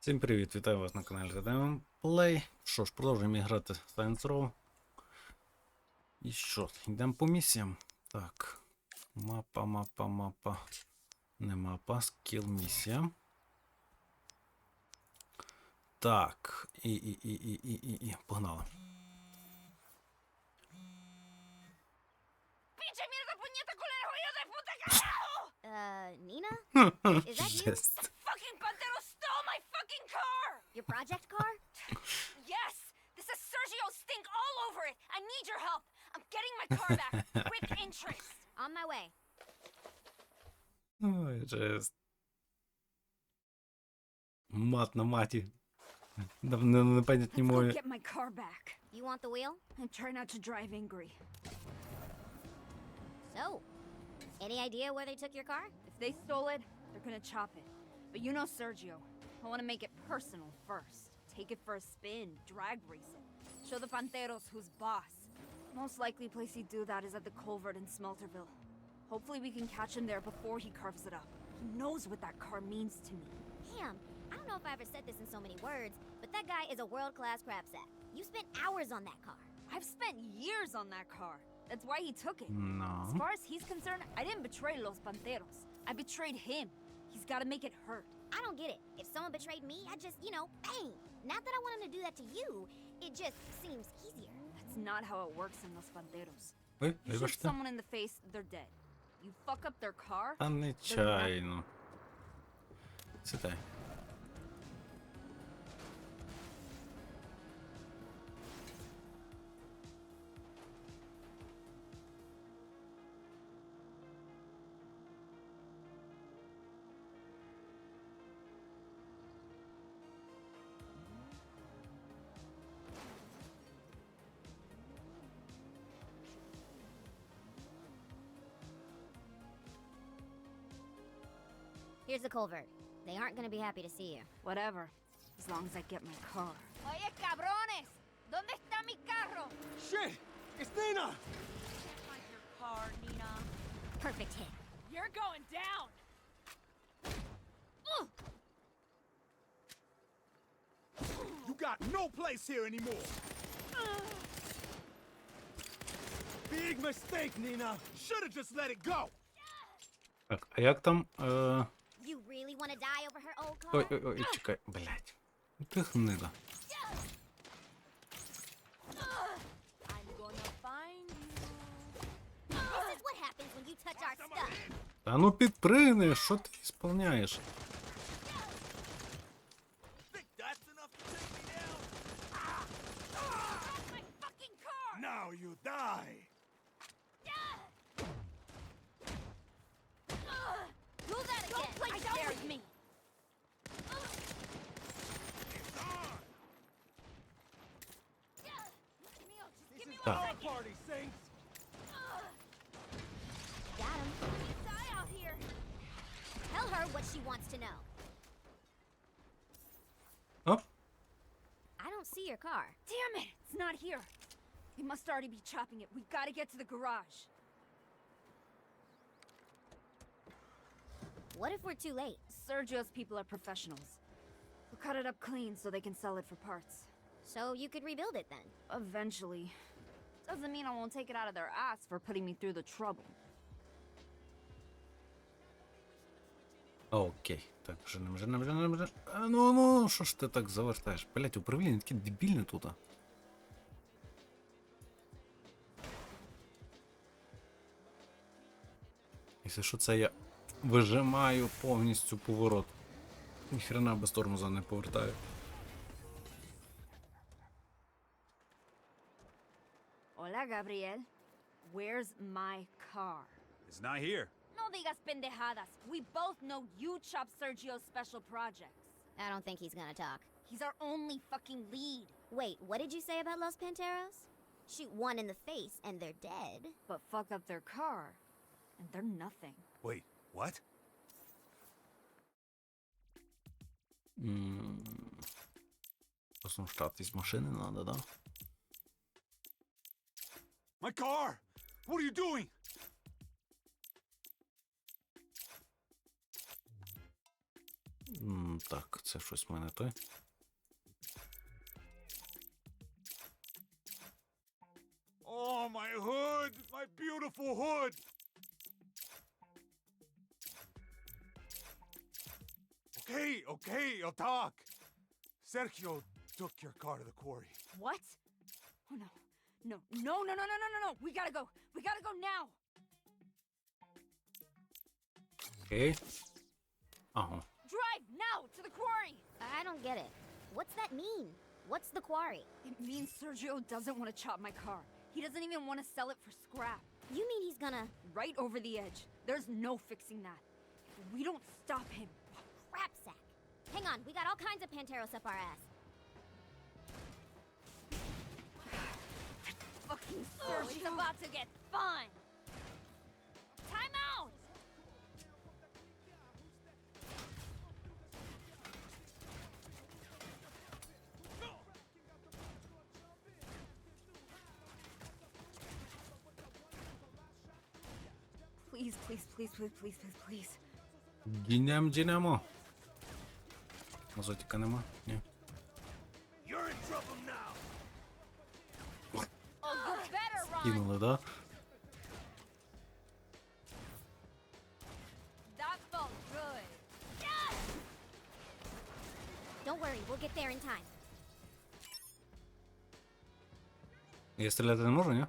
Всім привіт, вітаю вас на каналі Redemption Play. Що ж, продовжуємо грати Science Row. І що, йдемо по місіям. Так. Мапа, мапа, мапа. Не мапа, скіл місія. Так. І, і, і, і, і, і, і. Погнали. ¡Pinche mierda, Your project car? Yes! This is Sergio stink all over it! I need your help! I'm getting my car back with interest! On my way. Ой, жесть. Мат на маті. На на- на непонятній Let's go мові. get my car back. You want the wheel? And try not to drive angry. So, any idea where they took your car? If they stole it, they're gonna chop it. But you know Sergio. I wanna make it personal first. Take it for a spin, drag race it. Show the Panteros who's boss. Most likely place he'd do that is at the culvert in Smelterville. Hopefully we can catch him there before he carves it up. He knows what that car means to me. Damn, I don't know if I ever said this in so many words, but that guy is a world-class crap sack. You spent hours on that car. I've spent years on that car. That's why he took it. No. As far as he's concerned, I didn't betray Los Panteros. I betrayed him. He's gotta make it hurt. I don't get it. If someone betrayed me, I just, you know, bang. Not that I want him to do that to you. It just seems easier. That's not how it works in Los Panteros. Ой, You shoot вибачте. someone in the face, they're dead. You fuck up their car, Та нечайно. Сідай. Here's the culvert. They aren't gonna be happy to see you. whatever. As long as I get my car. Oye, cabrones! ¿Dónde está mi carro? Shit! It's Nina! Find your car, Nina. Perfect hit. You're going down! You got no place here anymore! Big mistake, Nina! Should've just let it go! Так, а як там. Е... You really want die over her old car? Ой, ой, ой, чекай, блядь. Ти гнида. I'm gonna find you. This is what happens when you touch our stuff. Та ну підпригни, що ти ісполняєш? Now you die! Stop. Got him. out here. Tell her what she wants to know. I don't see your car. Damn it! It's not here. They must already be chopping it. We've got to get to the garage. What if we're too late? Sergio's people are professionals. We'll cut it up clean so they can sell it for parts. So you could rebuild it then? Eventually. Doesn't mean I won't take it out of their ass for putting me through the trouble. Окей. Так, женем, женем, женем, женем. А, ну, ну, що ж ти так завертаєш? Блять, управління таке дебільне тут. Якщо що це я вижимаю повністю поворот. Ніхрена без тормоза не повертаю. Hola, Gabriel. Where's my car? It's not here. No digas pendejadas. We both know you chopped Sergio's special projects. I don't think he's gonna talk. He's our only fucking lead. Wait, what did you say about Los Panteros? Shoot one in the face and they're dead. But fuck up their car, and they're nothing. Wait, what? Mm. Åssen starter vi maskinen, da? My car! What are you doing? М, Так, це щось в мене той. Oh, my hood! My beautiful hood! Okay, okay, I'll talk. Sergio took your car to the quarry. What? Oh no. no, no, no, no, no, no, no, no. We gotta go. We gotta go now. Okay. Uh huh. Drive now to the quarry. I don't get it. What's that mean? What's the quarry? It means Sergio doesn't want to chop my car. He doesn't even want to sell it for scrap. You mean he's gonna... Right over the edge. There's no fixing that. If we don't stop him... Crap sack. Hang on, we got all kinds of Panteros up our ass. Fucking Sergio's about to get fun. Time out. Please, please, please, please, please, please, please. Діням, дінемо. Азотіка нема? Ні. In time. Я стріляти не можу, ні?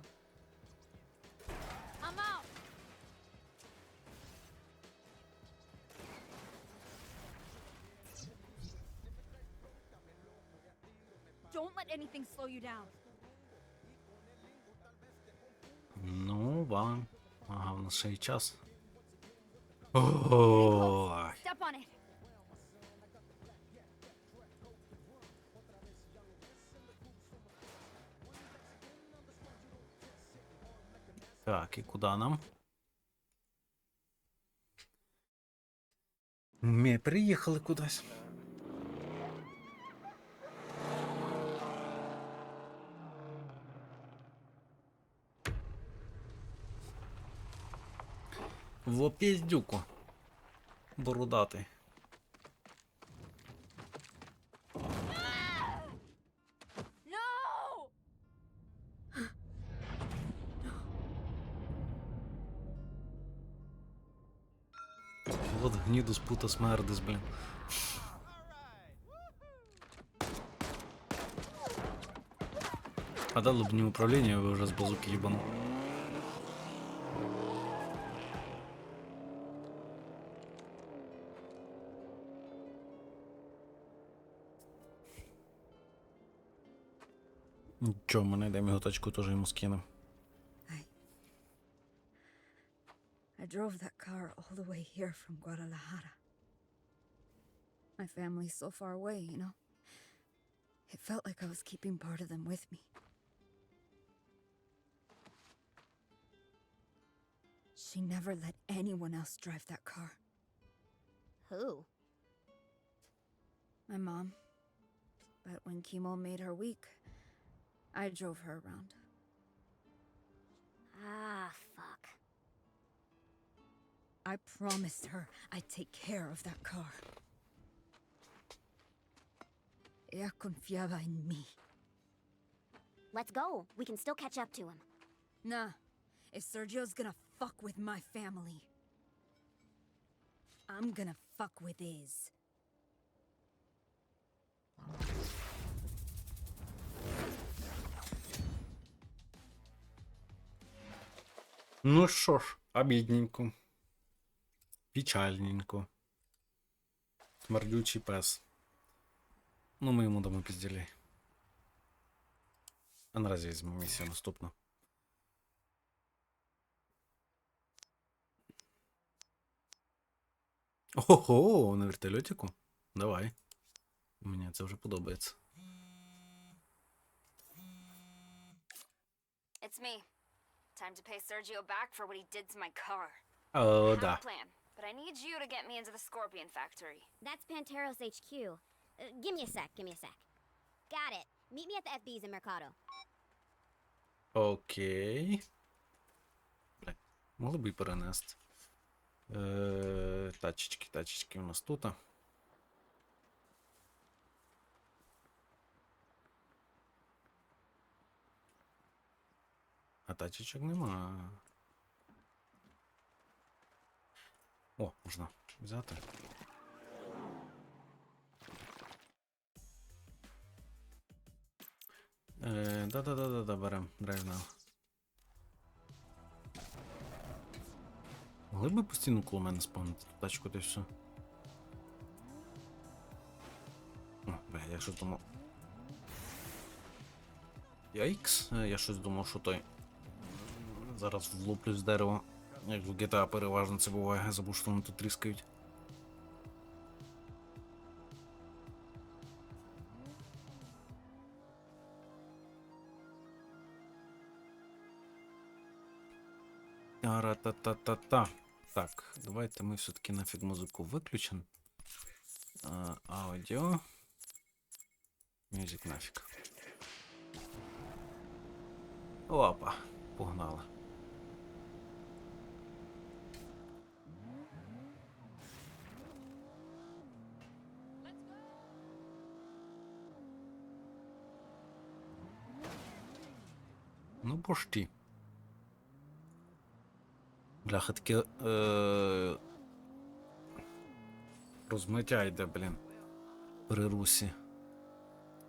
Сейчас. Так, и куда нам? Ми приїхали кудись. В опіздюку. Бородатий. No! Вот гніду спута смердис, блін. А дали б мені управління, ви вже з базуки їбану. Нічого, ми знайдемо його тачку, теж йому скинемо. I drove that car all the way here from Guadalajara. My family's so far away, you know? It felt like I was keeping part of them with me. She never let anyone else drive that car. Who? My mom. But when chemo made her weak, I drove her around. Ah, fuck. I promised her I'd take care of that car. Ella confiaba en mí. Let's go. We can still catch up to him. Nah, if Sergio's gonna fuck with my family, I'm gonna fuck with his. Ну що ж, обідненько. Печальненько. Смердючий пес. Ну, ми йому дамо пізділей. А наразі візьмемо місію наступну. Ого, на вертольотику? Давай. Мені це вже подобається. It's me. Time to pay Sergio back for what he did to my car. О, Have да. a plan, but I need you to get me into the Scorpion factory. That's Panteros HQ. Uh, give me a sec, give me a sec. Got it. Meet me at the FB's in Mercado. Окей. Бля, Могли б і перенести. Е, тачечки, тачечки у нас тут. А тачечок нема. О, можна взяти. Е, да-да-да-да-да, берем. Now. Могли би постійно коло мене спавнити тачку та й все. О, бля, я щось думав. Яйкс, Е, я щось думав, що той. Зараз влуплюсь в дерево. Як в GTA переважно це буває, забув, що вони тут тріскають. Ара-та-та-та-та. Так, давайте ми все-таки нафіг музику виключимо. Аудіо. Мюзик нафіг. Опа, погнали. Ну, почти. Бляха, таке. Е... Розмиття йде, блін. При русі.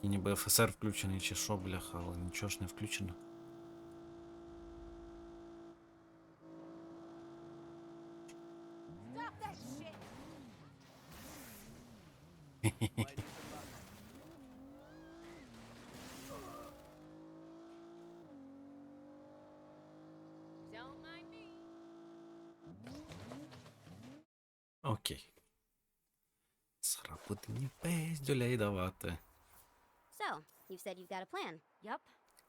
І ніби ФСР включений чи що, бляха, але нічого ж не включено. Said you've got a plan. Yep.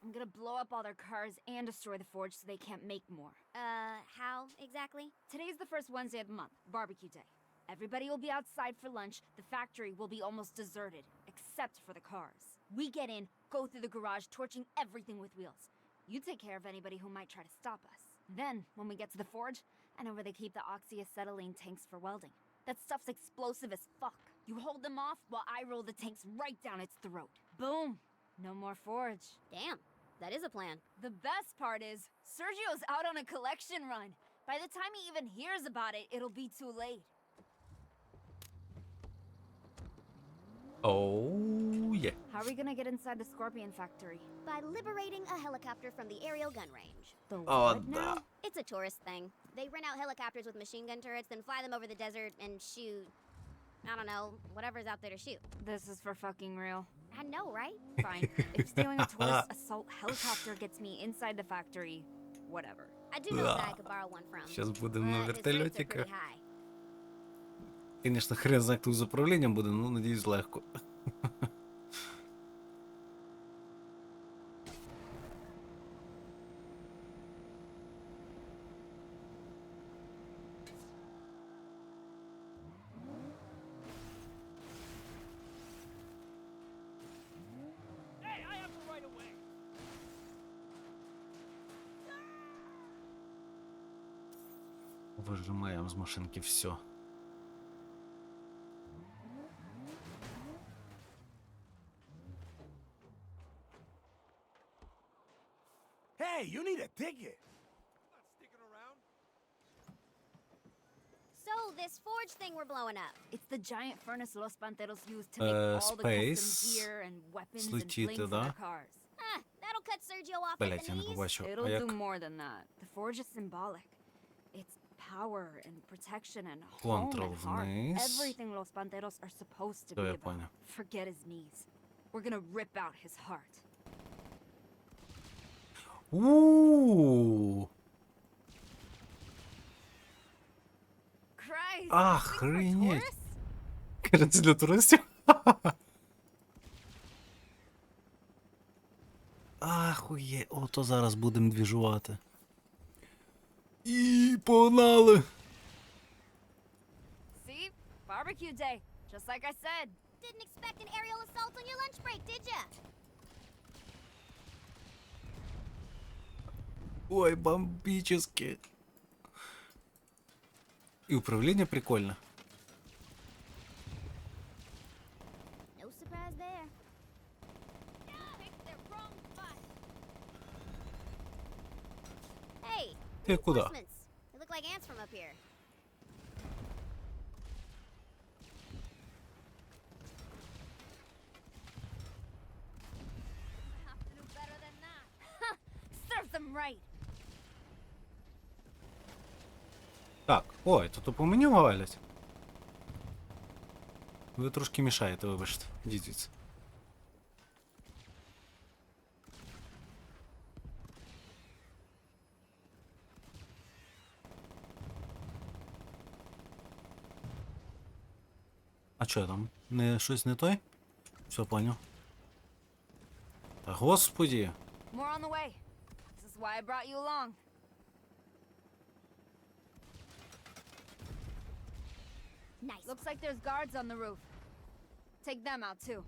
I'm gonna blow up all their cars and destroy the forge so they can't make more. Uh, how exactly? Today's the first Wednesday of the month, barbecue day. Everybody will be outside for lunch. The factory will be almost deserted, except for the cars. We get in, go through the garage, torching everything with wheels. You take care of anybody who might try to stop us. Then, when we get to the forge, I know where they keep the oxyacetylene tanks for welding. That stuff's explosive as fuck. You hold them off while I roll the tanks right down its throat. Boom! No more Forge. Damn, that is a plan. The best part is, Sergio's out on a collection run. By the time he even hears about it, it'll be too late. Oh, yeah. How are we gonna get inside the Scorpion factory? By liberating a helicopter from the aerial gun range. The oh, what now? It's a tourist thing. They rent out helicopters with machine gun turrets, then fly them over the desert and shoot... I don't know, whatever's out there to shoot. This is for fucking real. I know, right? Fine. if stealing a tourist assault helicopter gets me inside the factory, whatever. I do know that I could borrow one from. Сейчас будемо на вертольотиках. Звісно, хрен знає, хто з управлінням буде, ну надіюсь, легко. з машинки все. Hey, you need a ticket. I'm not sticking around. So, this forge thing we're blowing up. It's the giant furnace Los Panteros use to make Uh, all the custom space. gear and weapons and Злетіти, bling for да? their cars. Ah, that'll cut Sergio off at Блять, the я не knees. побачив. А It'll як do more than that. The forge is symbolic. Power and protection and home and heart. вниз. Everything Los Panteros are supposed to Все, be я about. Forget his knees. We're gonna rip out his heart. Ууу. Christ! Охренеть. Каже, це для туристів? Ахує, ото зараз будемо двіжувати. І погнали! See? Barbecue day. Just like I said. Didn't expect an aerial assault on your lunch break, did ya? Ой, бомбічески. І управління прикольне. them right. Так, ой, тут по мені валять. Ви трошки мішаєте, вибачте. Ідіть А що я там? Не щось не той? Все понял. Та господі. More on the way. This is why I brought you along. Nice. Looks like there's guards on the roof. Take them out too.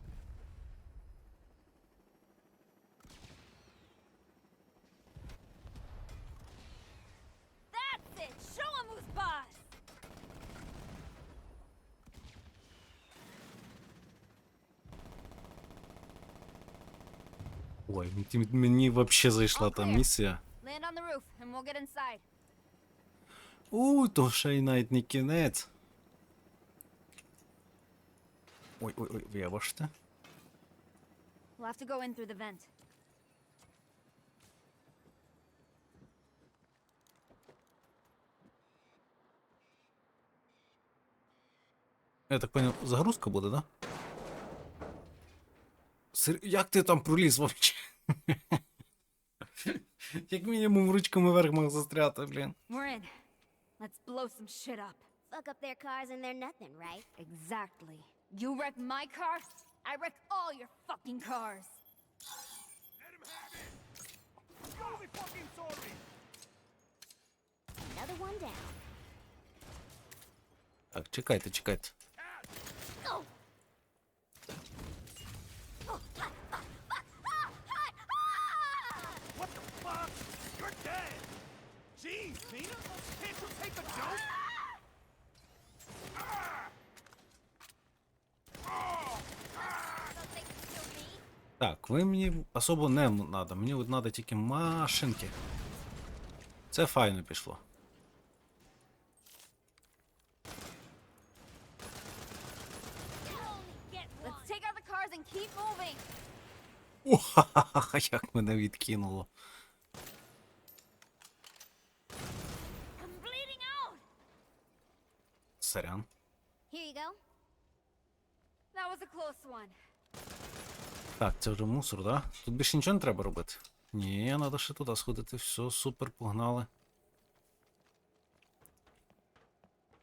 Мені взагалі зайшла та місія. Land on the roof, and we'll get inside. У, то ще й навіть не кінець. Ой, ой, ой, вибачте. We'll have to go in through the vent. Я так понял, загрузка буде, да? Сер... Як ти там проліз вообще? Як мінімум ручками вверх мог застряти, блін. We're in. Let's blow some shit up. Fuck up their cars and they're nothing, right? Exactly. You wreck my car, I wreck all your fucking cars. Let him have it! You only fucking me! Another one down. Так, чекайте, чекайте. Oh! What the fuck? You're dead! Jeez, Nina! Can't you take a joke? Так, ви мені особо не треба. Мені от треба тільки машинки. Це файно пішло. Let's take out the cars and keep moving. О, ха-ха-ха, як мене відкинуло. I'm bleeding out. Сорян. Here you go. That was a close one. Так, це вже мусор, да? Тут більше нічого не треба робити. Ні, треба ще туди сходити. Все, супер, погнали.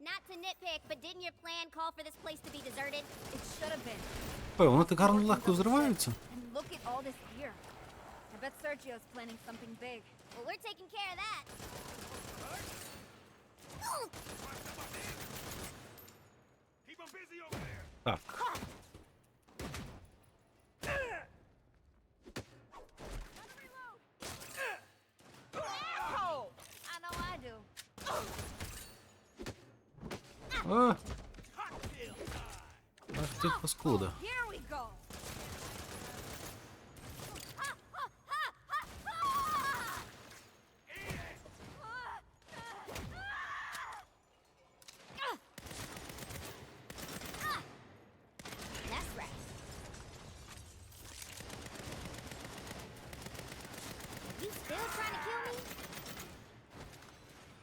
Not to nitpick, but didn't your plan А! Ах ты паскуда.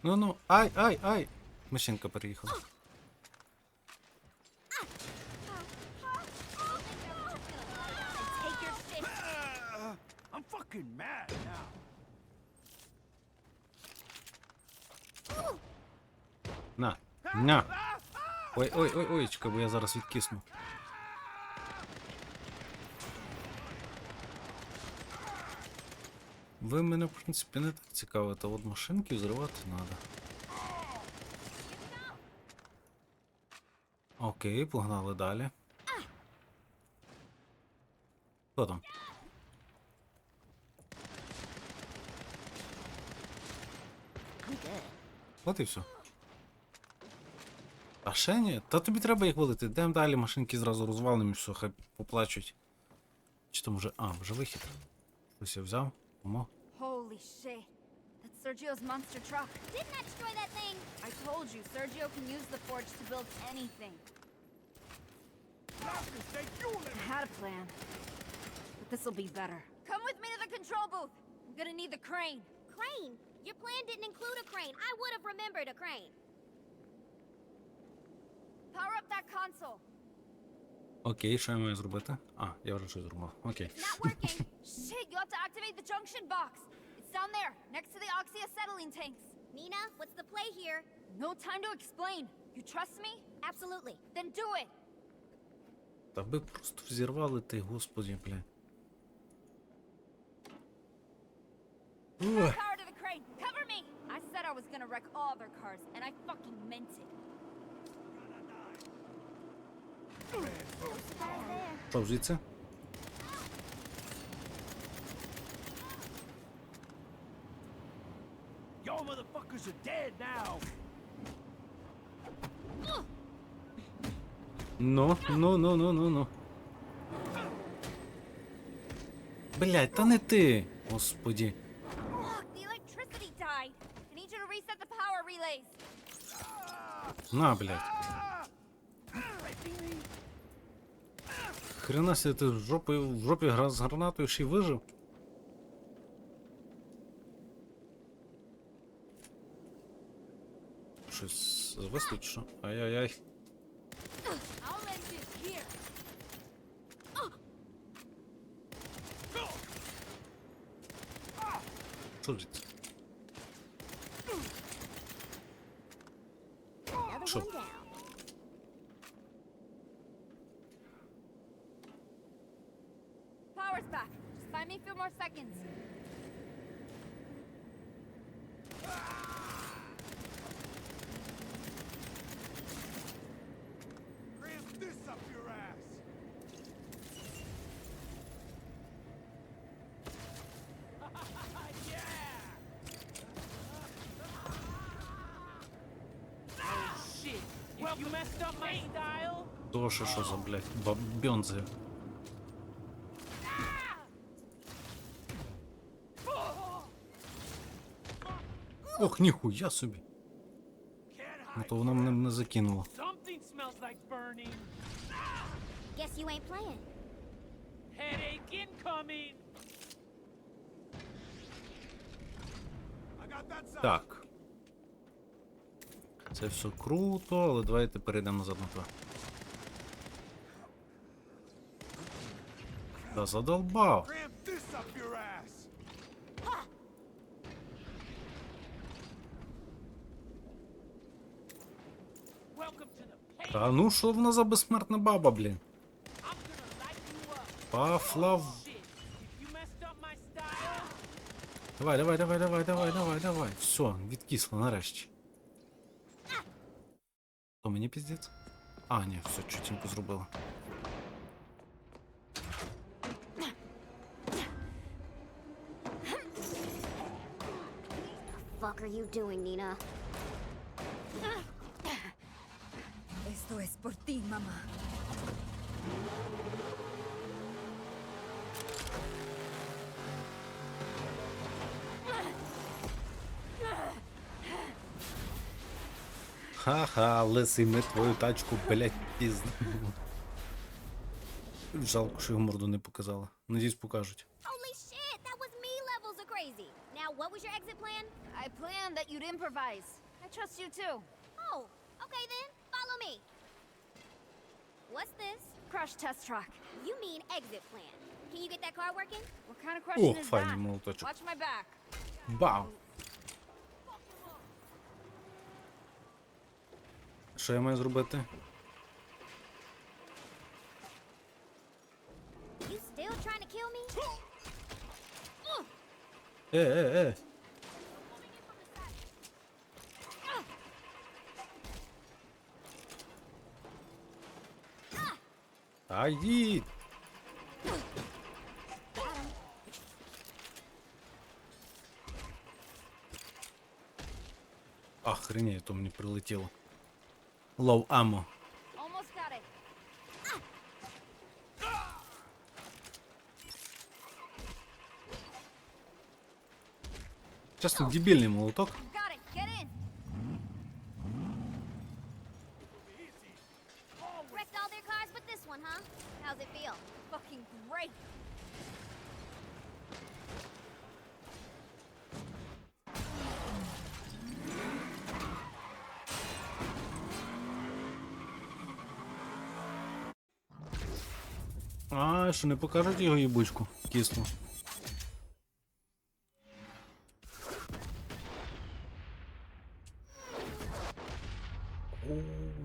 Ну ну, ай, ай, ай! Машинка приїхала. Fucking mad now. На. На. Ой, ой, ой, ой, чекай, бо я зараз відкисну. Ви мене, в принципі, не так цікавите, от машинки взривати треба. Окей, погнали далі. Хто там? I'm good. От і все. А ще ні? Та тобі треба їх валити. Йдемо далі, машинки зразу розвалимо все, хай поплачуть. Чи там вже. А, вже вихід. Щось я взяв. Омо. Holy shit. That's Sergio's monster truck. Didn't I destroy that thing? I told you, Sergio can use the forge to build anything. I had a plan. But this'll be better. Come with me to the control booth. I'm gonna need the crane. Crane? Your plan didn't include a crane. I would have remembered a crane. Power up that console. Окей, що я маю зробити? А, я вже щось зробив. Окей. Not working. Shit, you have to activate the junction box. It's down there, next to the oxyacetylene tanks. Nina, what's the play here? No time to explain. You trust me? Absolutely. Then do it. Та ви просто взірвали ти, господі, бля. Ух. I was gonna wreck all their cars, and I fucking meant it. Звідси? Y'all motherfuckers are dead now. Ну, ну, ну, ну, ну, ну. Блять, та не ти. Господі. На, блять. Хрена себе ти в жопі, в жопі гра з гранатою ще й вижив. Щось? Ай-яй-яй. Що звідси? Another Sure. one down. Power's back. Just find me a few more seconds. Cram this up your ass! Shit. If you messed up my То що, за, блядь, бабьонзи. Ох, ніхуя собі. Ну то вона мене не закинула. Guess you ain't playing. Headache incoming. Так. Це все круто, але давайте перейдемо назад на то. the pain. Та ну що вона за безсмертна баба, блін? I'm gonna light you up. Пафлав. Shit. If you messed up my style, Давай, давай, давай, давай, давай, давай, давай. Все, відкисло нарешті. То мені піздець? А, ні, все, чутінько зробила. Fuck are you doing, Nina? Esto es por ti, mamá. Ха-ха, лисий, ми твою тачку, блять, пізно. Жалко, що його морду не показала. Надіюсь, покажуть. that you'd improvise. I trust you too. Oh, okay then. Follow me. What's this? Crush test track. You mean exit plan. Can you get that car working? What kind of question О, is файний that? молоточок. Watch my back. Бау! Що я маю зробити? You still trying to kill me? Е, е, е. Та йдіть! Охренеть, то мені прилетіло. Low ammo. Almost got it. Часто дебільний молоток. А, що не покажуть його їбучку кислу. О,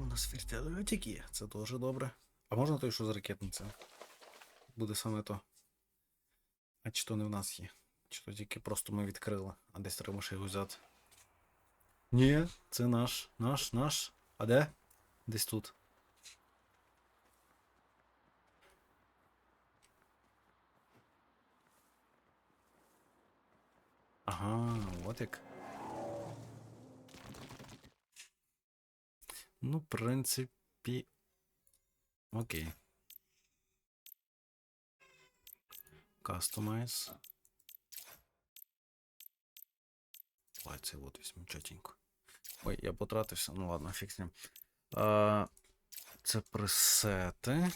у нас вертольотик є, це дуже добре. А можна той, що з ракетницею? Буде саме то. А чи то не в нас є? Чи то тільки просто ми відкрили, а десь треба ще його взяти. Ні, це наш, наш, наш. А де? Десь тут. Ага, от як. Ну, в принципі. Окей. Customize. Давай це от візьму чотенько. Ой, я потратився. Ну ладно, фіг з ним. А, це пресети.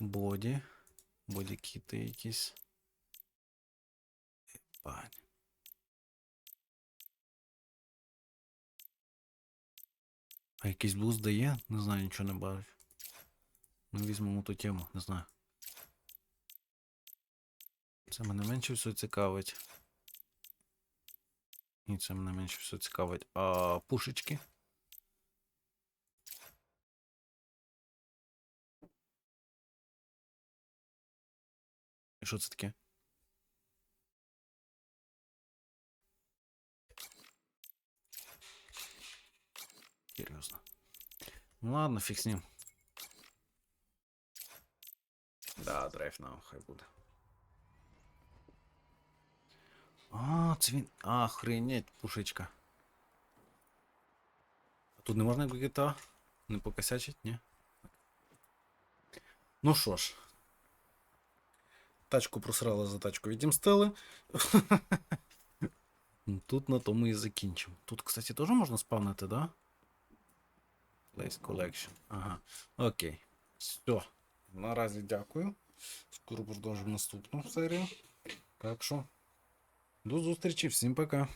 Боді. Бодікіти якісь. Ебать. А якийсь буст дає? Не знаю, нічого не бачу. Ну, візьмемо ту тему, не знаю. Це мене менше все цікавить. І це мене менше все цікавить. А пушечки. І що це таке? Ну ладно, фиг с ним. Да, драйв нам хай буде. А, це він. Охренеть, пушечка. А тут не можна як GTA? Не покосячить, ні? Ну що ж. Тачку просрали за тачку відімстили. Ну, Тут на тому і закінчимо. Тут, кстати, теж можна спавнити, да? Place Collection. Ага. Окей. Все. Наразі дякую. Скоро продовжимо наступну серію. Так що. До зустрічі, всім пока.